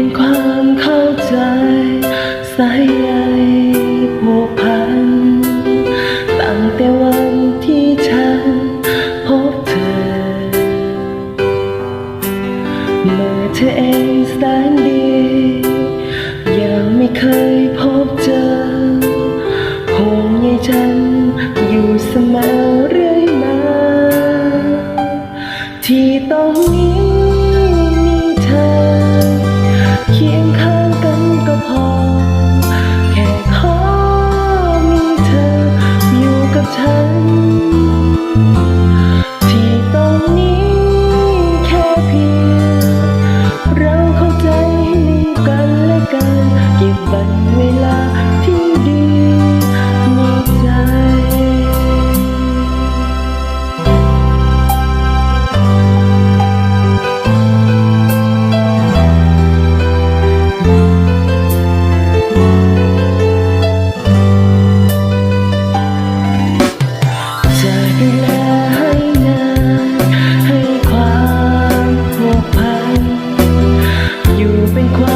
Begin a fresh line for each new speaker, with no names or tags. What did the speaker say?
็นความเข้าใจสายใยผูกพัน ตั้งแต่วันที่ฉันพบเธอ เมื่อเธอเองแสนดี ยังไม่เคยพบเจอห่วงใยฉันอยู่เสมอเรื่อยมา ที่ตรงนี้ เคียงข้างกันก็พอ ดูแลให้นานให้ความผูกพันอยู่เป็นความ